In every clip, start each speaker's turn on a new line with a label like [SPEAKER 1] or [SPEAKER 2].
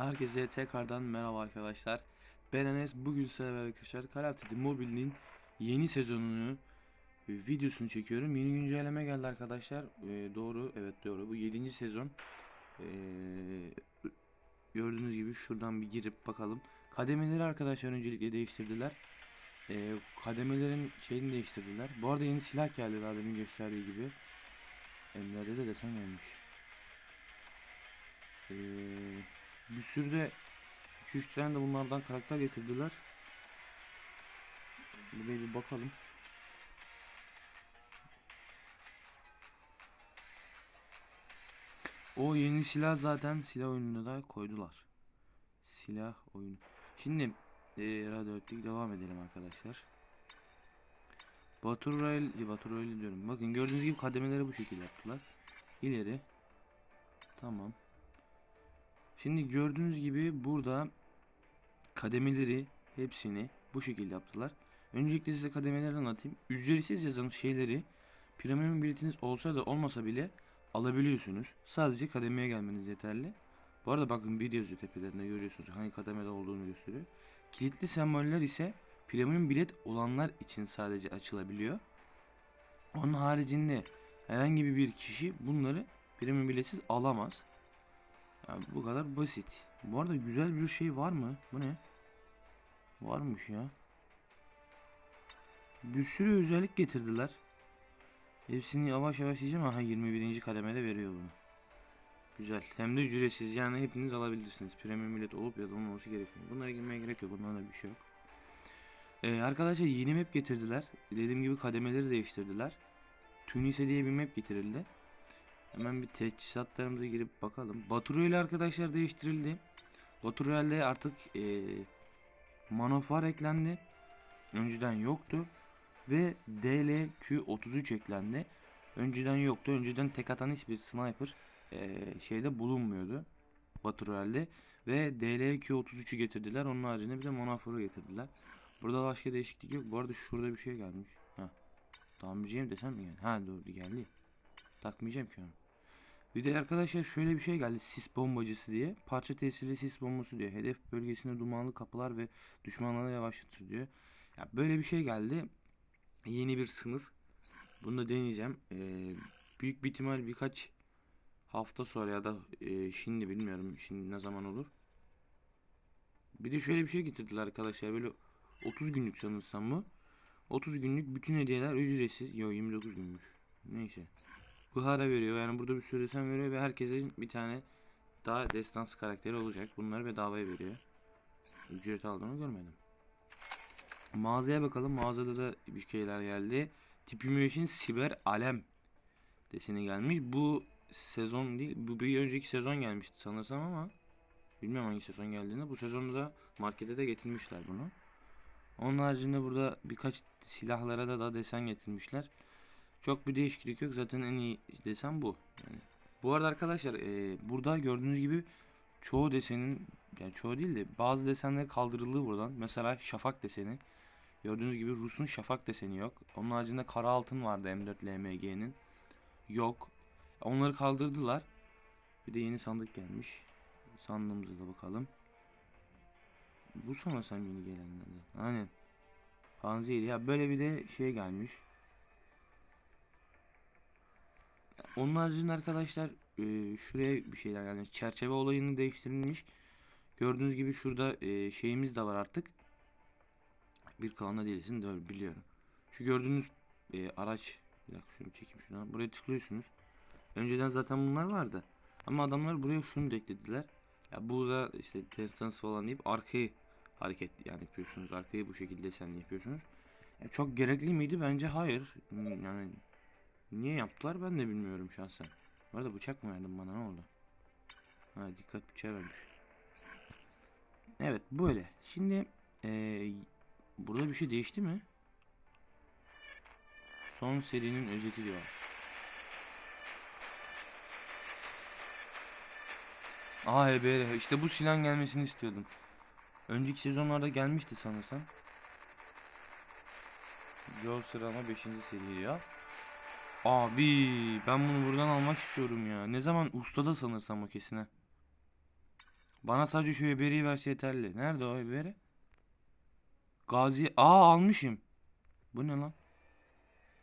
[SPEAKER 1] Herkese tekrardan merhaba arkadaşlar. Ben Enes. Bugün beraber arkadaşlar Call of Duty Mobile'nin yeni sezonunu e, videosunu çekiyorum. Yeni güncelleme geldi arkadaşlar. E, doğru, evet doğru. Bu 7. sezon. E, gördüğünüz gibi şuradan bir girip bakalım. Kademeleri arkadaşlar öncelikle değiştirdiler. E, kademelerin şeyini değiştirdiler. Bu arada yeni silah geldi daha demin gösterdiği gibi. Emlerde de desen gelmiş. Eee bir sürü de 2-3 tane de bunlardan karakter getirdiler. Buraya bir bakalım. O yeni silah zaten silah oyununda da koydular. Silah oyunu. Şimdi e, radyoaktif devam edelim arkadaşlar. Battle Royale, Battle Royale diyorum. Bakın gördüğünüz gibi kademeleri bu şekilde yaptılar. İleri. Tamam. Şimdi gördüğünüz gibi burada kademeleri hepsini bu şekilde yaptılar. Öncelikle size kademeleri anlatayım. Ücretsiz yazan şeyleri premium biletiniz olsa da olmasa bile alabiliyorsunuz. Sadece kademeye gelmeniz yeterli. Bu arada bakın bir yazıyor tepelerinde görüyorsunuz hangi kademede olduğunu gösteriyor. Kilitli semboller ise premium bilet olanlar için sadece açılabiliyor. Onun haricinde herhangi bir kişi bunları premium biletsiz alamaz. Yani bu kadar basit. Bu arada güzel bir şey var mı? Bu ne? Varmış ya. Bir sürü özellik getirdiler. Hepsini yavaş yavaş diyeceğim. Aha 21. kademede veriyor bunu. Güzel. Hem de ücretsiz. Yani hepiniz alabilirsiniz. Premium bilet olup ya da olmaması gerekmiyor. Bunlara girmeye gerek yok. Bunlarda bir şey yok. Ee, arkadaşlar yeni map getirdiler. Dediğim gibi kademeleri değiştirdiler. Tunise diye bir map getirildi. Hemen bir teçhizatlarımıza girip bakalım. Baturuyla arkadaşlar değiştirildi. Baturuyel'de artık e, manofar eklendi. Önceden yoktu. Ve DLQ33 eklendi. Önceden yoktu. Önceden tek atan hiçbir sniper e, şeyde bulunmuyordu. Baturuyel'de. Ve DLQ33'ü getirdiler. Onun haricinde bir de monoforu getirdiler. Burada başka değişiklik yok. Bu arada şurada bir şey gelmiş. Ha. Tamirciyim desem mi yani? Ha doğru geldi. Takmayacağım ki onu. Bir de arkadaşlar şöyle bir şey geldi. Sis bombacısı diye. Parça tesirli sis bombası diyor. Hedef bölgesinde dumanlı kapılar ve düşmanları yavaşlatır diyor. Ya böyle bir şey geldi. Yeni bir sınıf. Bunu da deneyeceğim. Ee, büyük bir ihtimal birkaç hafta sonra ya da e, şimdi bilmiyorum. Şimdi ne zaman olur. Bir de şöyle bir şey getirdiler arkadaşlar. Böyle 30 günlük sanırsam bu. 30 günlük bütün hediyeler ücretsiz. Yo 29 günmüş. Neyse. Buhara veriyor. Yani burada bir sürü desen veriyor ve herkesin bir tane daha destansı karakteri olacak. Bunları bedavaya veriyor. Ücret aldığını görmedim. Mağazaya bakalım. Mağazada da bir şeyler geldi. Tipim için siber alem deseni gelmiş. Bu sezon değil. Bu bir önceki sezon gelmişti sanırsam ama bilmiyorum hangi sezon geldiğini. Bu sezonda da markete de getirmişler bunu. Onun haricinde burada birkaç silahlara da da desen getirmişler. Çok bir değişiklik yok. Zaten en iyi desen bu. Yani. Bu arada arkadaşlar e, burada gördüğünüz gibi çoğu desenin yani çoğu değil de bazı desenler kaldırıldı buradan. Mesela şafak deseni. Gördüğünüz gibi Rus'un şafak deseni yok. Onun haricinde kara altın vardı M4 LMG'nin. Yok. Onları kaldırdılar. Bir de yeni sandık gelmiş. Sandığımıza da bakalım. Bu sanırsam yeni gelenlerden. Aynen. Panzehir. Ya böyle bir de şey gelmiş. Onun haricinde arkadaşlar e, şuraya bir şeyler gelmiş. Çerçeve olayını değiştirilmiş. Gördüğünüz gibi şurada e, şeyimiz de var artık. Bir klanda değilsin de biliyorum. Şu gördüğünüz e, araç bir dakika şunu çekeyim şuna. Buraya tıklıyorsunuz. Önceden zaten bunlar vardı. Ama adamlar buraya şunu da eklediler. Ya bu da işte distance falan deyip arkayı hareket yani yapıyorsunuz. Arkayı bu şekilde desenli yapıyorsunuz. Yani çok gerekli miydi? Bence hayır. Yani Niye yaptılar ben de bilmiyorum şahsen. Bu arada bıçak mı verdin bana ne oldu? Ha dikkat bıçağı vermiş. Evet böyle. Şimdi ee, burada bir şey değişti mi? Son serinin özeti diyor. AHBR işte bu silah gelmesini istiyordum. Önceki sezonlarda gelmişti sanırsam. Yol sıralama 5. seri diyor. Abi ben bunu buradan almak istiyorum ya. Ne zaman ustada sanırsam o kesine. Bana sadece şu eberiyi verse yeterli. Nerede o eberi? Gazi... Aa almışım. Bu ne lan?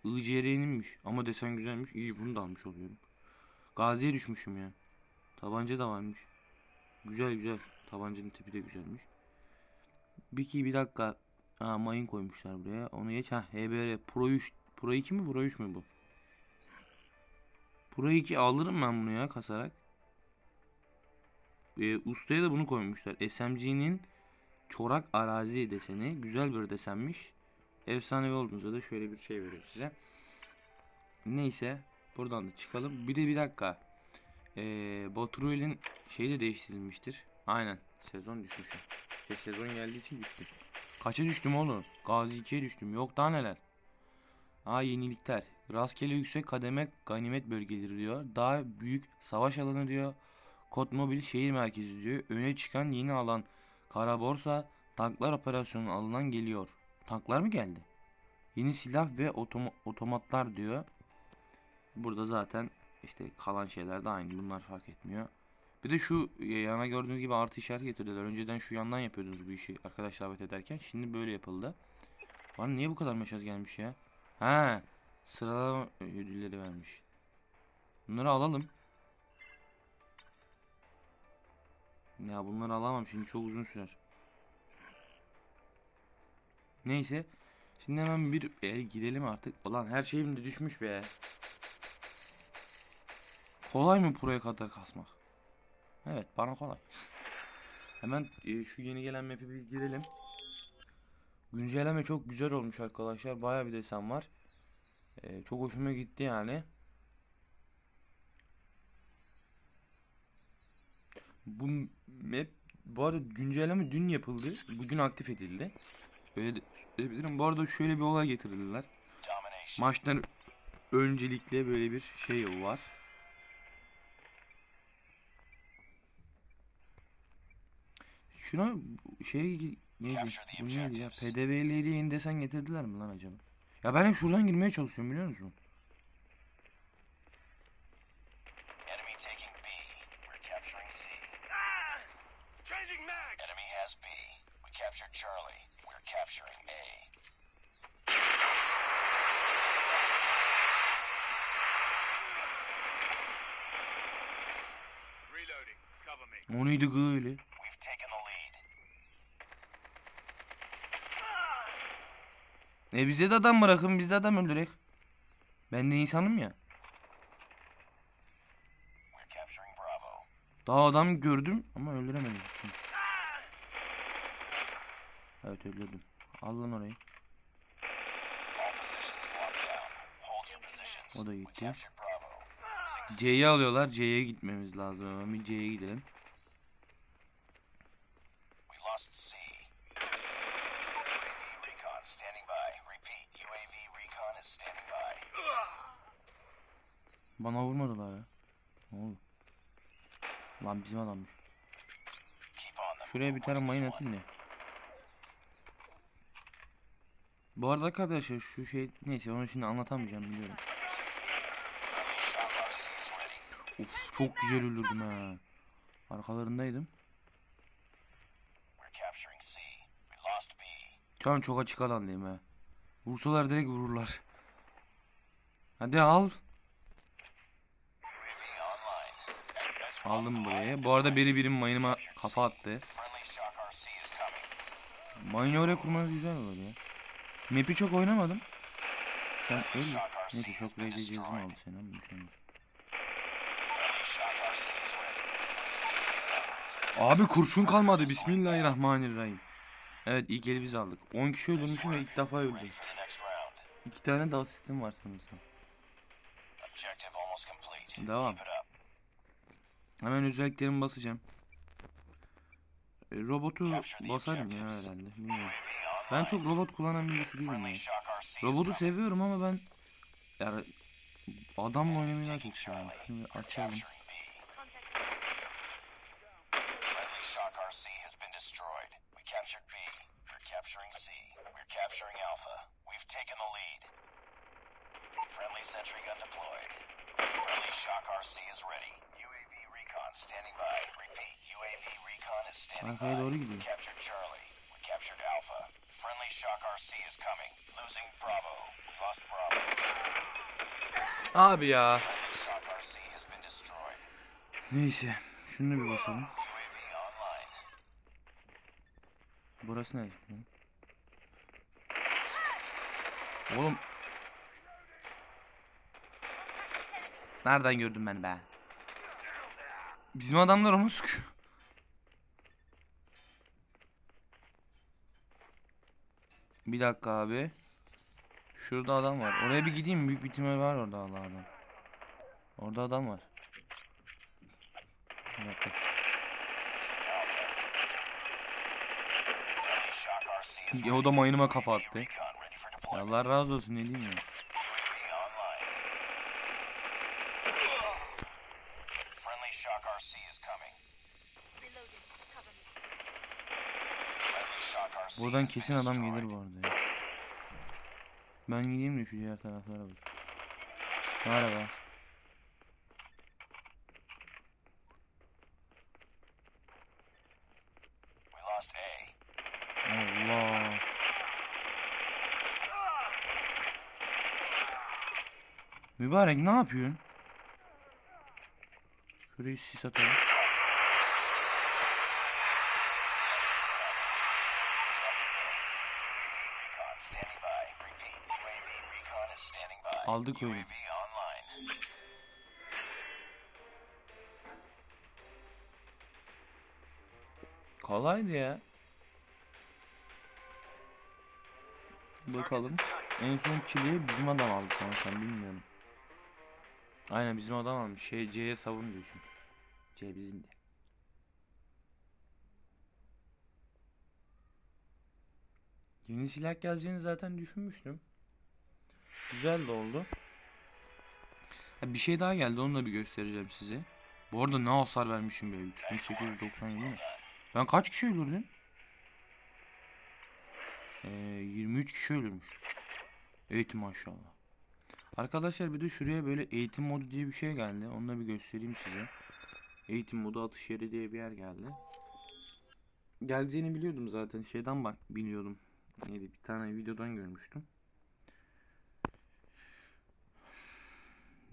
[SPEAKER 1] ICR'ninmiş. Ama desen güzelmiş. İyi bunu da almış oluyorum. Gazi'ye düşmüşüm ya. Tabanca da varmış. Güzel güzel. Tabancanın tipi de güzelmiş. Bir ki bir dakika. Aa mayın koymuşlar buraya. Onu geç. Ha HBR Pro 3. Pro 2 mi Pro 3 mü bu? Pro 2 alırım ben bunu ya kasarak. Ee, ustaya da bunu koymuşlar. SMG'nin çorak arazi deseni. Güzel bir desenmiş. Efsanevi olduğunuzda da şöyle bir şey veriyor size. Neyse. Buradan da çıkalım. Bir de bir dakika. Ee, Baturuyel'in şeyi de değiştirilmiştir. Aynen. Sezon düşmüşüm. İşte sezon geldiği için düştüm. Kaça düştüm oğlum? Gazi 2'ye düştüm. Yok daha neler. Aa yenilikler. Rastgele yüksek kademe ganimet bölgeleri diyor. Daha büyük savaş alanı diyor. Kod Mobil şehir merkezi diyor. Öne çıkan yeni alan Kara Borsa tanklar operasyonu alınan geliyor. Tanklar mı geldi? Yeni silah ve otoma- otomatlar diyor. Burada zaten işte kalan şeyler de aynı. Bunlar fark etmiyor. Bir de şu e, yana gördüğünüz gibi artı işaret getirdiler. Önceden şu yandan yapıyordunuz bu işi arkadaş davet ederken. Şimdi böyle yapıldı. Lan niye bu kadar mesaj gelmiş ya? Ha, sıralama ödülleri vermiş. Bunları alalım. Ya bunları alamam şimdi çok uzun sürer. Neyse. Şimdi hemen bir el girelim artık. Ulan her şeyim de düşmüş be. Kolay mı buraya kadar kasmak? Evet bana kolay. Hemen e, şu yeni gelen map'i bir girelim. Güncelleme çok güzel olmuş arkadaşlar. Baya bir desen var. E, çok hoşuma gitti yani. Bu map bu arada güncelleme dün yapıldı. Bugün aktif edildi. Öyle de söyleyebilirim. Bu arada şöyle bir olay getirdiler. Maçtan öncelikle böyle bir şey var. Şuna şey neydi? Bu neydi ya? PDV'li desen getirdiler mi lan acaba? Ya ben hep şuradan girmeye çalışıyorum biliyor musun?
[SPEAKER 2] Enemy taking B. We're
[SPEAKER 1] E bize de adam bırakın biz de adam öldürek. Ben de insanım ya. Daha adam gördüm ama öldüremedim. Evet öldürdüm. Al lan orayı. O da gitti. C'yi alıyorlar. C'ye gitmemiz lazım hemen. Bir C'ye gidelim.
[SPEAKER 2] We lost C. UAV recon standing by. Repeat. UAV recon is standing by.
[SPEAKER 1] Bana vurmadılar ya. Ne oldu? Lan bizim adammış. Şuraya bir tane mayın atayım da. Bu arada arkadaşlar şu şey neyse onu şimdi anlatamayacağım biliyorum. Of çok güzel öldürdüm ha. Arkalarındaydım. Şu çok açık alandayım ha. Vursalar direkt vururlar. Hadi al. Aldım buraya. Bu arada biri birim mayınıma kafa attı. Mayını oraya kurmanız güzel olur ya. Map'i çok oynamadım. Sen öl. Neyse çok cihazım
[SPEAKER 2] destroyed.
[SPEAKER 1] aldı seni ama şey
[SPEAKER 2] ready.
[SPEAKER 1] Abi kurşun kalmadı. Bismillahirrahmanirrahim. Evet ilk eli biz aldık. 10 kişi öldürmüşüm ve ilk defa öldüm. İki tane de asistim var sanırsam.
[SPEAKER 2] Objective almost complete.
[SPEAKER 1] Devam.
[SPEAKER 2] Keep it up.
[SPEAKER 1] Hemen özelliklerimi basacağım. E, robotu basarım ya herhalde. Bilmiyorum. Ben çok robot kullanan birisi değilim ya. Robotu seviyorum ama ben yani adamla oynamayı daha çok seviyorum. Şimdi açalım.
[SPEAKER 2] Capturing B. Friendly shock RC has been destroyed. We captured B. We're capturing C. We're capturing Alpha. We've taken the lead. Friendly sentry gun deployed. Friendly shock RC is ready. UAV recon standing by. repeat. UAV recon is standing
[SPEAKER 1] Arkaya
[SPEAKER 2] by.
[SPEAKER 1] doğru
[SPEAKER 2] We
[SPEAKER 1] gidiyor.
[SPEAKER 2] captured Charlie. We captured Alpha. Friendly Shock RC is coming. Losing Bravo. We lost Bravo.
[SPEAKER 1] Abi ya.
[SPEAKER 2] Friendly Shock RC has been destroyed.
[SPEAKER 1] Neyse. Şunu bir basalım.
[SPEAKER 2] UAV online.
[SPEAKER 1] Burası neresi? lan? Oğlum. Nereden gördüm ben be? Bizim adamlar onu sıkıyor. Bir dakika abi. Şurada adam var. Oraya bir gideyim. Büyük bir ihtimal var orada Allah adam. Orada adam var. Bir dakika. Ya o da mayınıma kafa attı. Allah razı olsun ne diyeyim ya.
[SPEAKER 2] UAV online. Friendly Shock RC is coming.
[SPEAKER 3] Reloading. Cover me.
[SPEAKER 2] Friendly Shock RC
[SPEAKER 1] Buradan kesin adam gelir bu arada ya. Ben gideyim de şu diğer taraflara bak. Merhaba. Allah. Mübarek ne yapıyorsun? Şurayı sis atalım.
[SPEAKER 2] Recon standing by. Repeat. UAV recon is standing by.
[SPEAKER 1] Aldık oyunu. Kolaydı ya. Bakalım. En son kili bizim adam aldı sanırsam bilmiyorum. Aynen bizim adam almış. Şey C'ye savun diyor çünkü. C bizim de. Yeni silah geleceğini zaten düşünmüştüm. Güzel de oldu. Ha, bir şey daha geldi onu da bir göstereceğim size. Bu arada ne hasar vermişim be 3897 mi? Ben kaç kişi öldürdüm? Ee, 23 kişi ölürmüş. Eğitim maşallah. Arkadaşlar bir de şuraya böyle eğitim modu diye bir şey geldi. Onu da bir göstereyim size. Eğitim modu atış yeri diye bir yer geldi. Geleceğini biliyordum zaten. Şeyden bak biliyordum. Neydi bir tane videodan görmüştüm.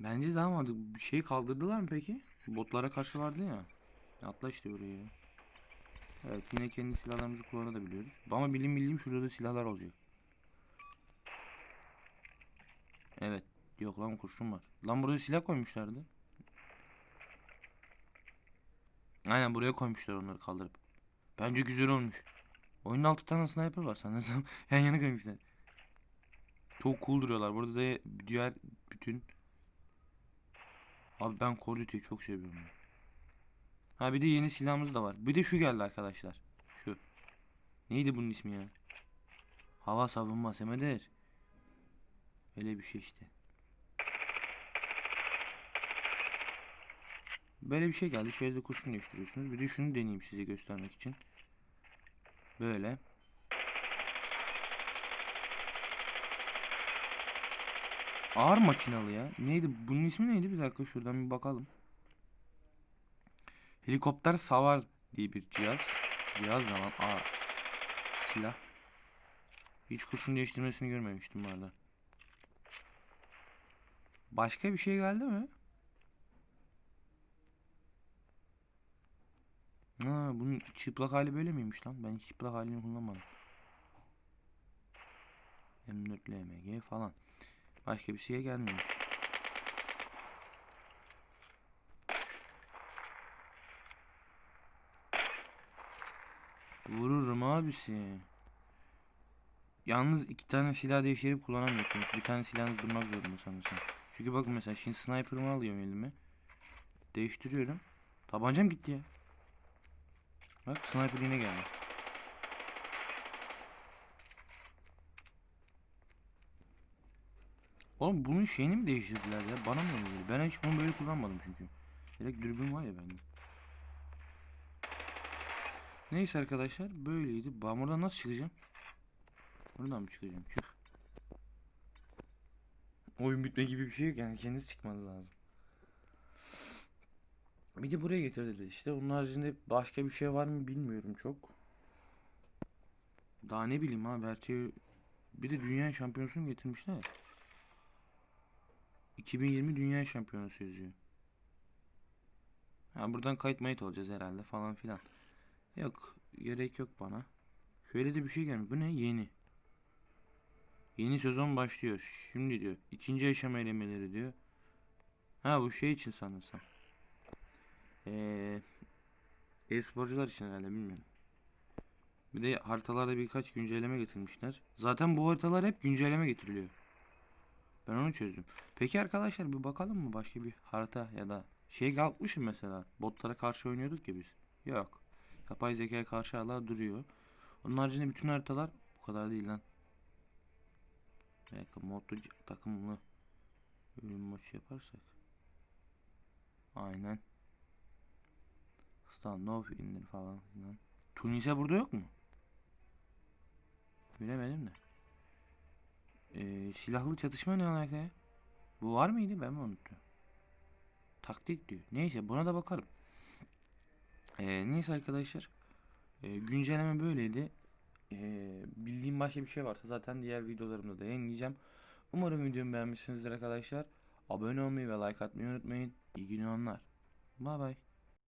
[SPEAKER 1] Bence daha mı Bir şey kaldırdılar mı peki? Botlara karşı vardı ya. Atla işte buraya. ya. Evet yine kendi silahlarımızı kullanabiliyoruz. Ama bilim bildiğim şurada da silahlar olacak. Evet. Yok lan kurşun var. Lan buraya silah koymuşlardı. Aynen buraya koymuşlar onları kaldırıp. Bence güzel olmuş. Oyunda 6 tane sniper var sanırsam. Yan yana koymuşlar. Çok cool duruyorlar. Burada da diğer bütün Abi ben Duty'yi çok seviyorum. ya. Ha bir de yeni silahımız da var. Bir de şu geldi arkadaşlar. Şu. Neydi bunun ismi ya? Hava savunma Semedir. Öyle bir şey işte. Böyle bir şey geldi. Şöyle de kurşun değiştiriyorsunuz. Bir de şunu deneyeyim size göstermek için. Böyle. Ağır makinalı ya. Neydi? Bunun ismi neydi? Bir dakika şuradan bir bakalım. Helikopter savar diye bir cihaz. Cihaz ne lan? Aa. Silah. Hiç kurşun değiştirmesini görmemiştim bu arada. Başka bir şey geldi mi? Ha, bunun çıplak hali böyle miymiş lan? Ben hiç çıplak halini kullanmadım. M4 LMG falan. Başka bir şeye gelmemiş. Vururum abisi. Yalnız iki tane silah değiştirip kullanamıyorsunuz. Bir tane silahınız durmak zorunda sanırsam. Çünkü bakın mesela şimdi sniper'ımı alıyorum elime. Değiştiriyorum. Tabancam gitti ya. Bak sniper yine geldi. Oğlum bunun şeyini mi değiştirdiler ya? Bana mı öyle? Ben hiç bunu böyle kullanmadım çünkü. Direkt dürbün var ya bende. Neyse arkadaşlar böyleydi. Ben buradan nasıl çıkacağım? Buradan mı çıkacağım? Çık. Oyun bitme gibi bir şey yok yani kendisi çıkmanız lazım. Bir de buraya getirdiler işte. Onun haricinde başka bir şey var mı bilmiyorum çok. Daha ne bileyim abi her. Bir de dünya şampiyonasını getirmişler. 2020 dünya şampiyonası yazıyor. Ha buradan kayıt mayıt olacağız herhalde falan filan. Yok gerek yok bana. Şöyle de bir şey gelmiş. Bu ne? Yeni. Yeni sezon başlıyor. Şimdi diyor. İkinci aşama elemeleri diyor. Ha bu şey için sanırsam. Eee e-sporcular için herhalde bilmiyorum. Bir de haritalarda birkaç güncelleme getirmişler. Zaten bu haritalar hep güncelleme getiriliyor. Ben onu çözdüm. Peki arkadaşlar bir bakalım mı başka bir harita ya da şey kalkmışım mesela. Botlara karşı oynuyorduk ya biz. Yok. Yapay zekaya karşı hala duruyor. Onun haricinde bütün haritalar bu kadar değil lan. Dakika modlu takımlı ölüm maçı yaparsak. Aynen. Standoff indir falan filan. Tunisia burada yok mu? Bilemedim de. Ee, silahlı çatışma ne alaka ya? Bu var mıydı? Ben mi unuttum? Taktik diyor. Neyse buna da bakarım. Ee, neyse arkadaşlar. Ee, güncelleme böyleydi. Ee, bildiğim başka bir şey varsa zaten diğer videolarımda da yayınlayacağım. Umarım videomu beğenmişsinizdir arkadaşlar. Abone olmayı ve like atmayı unutmayın. İyi günler. Bye bye.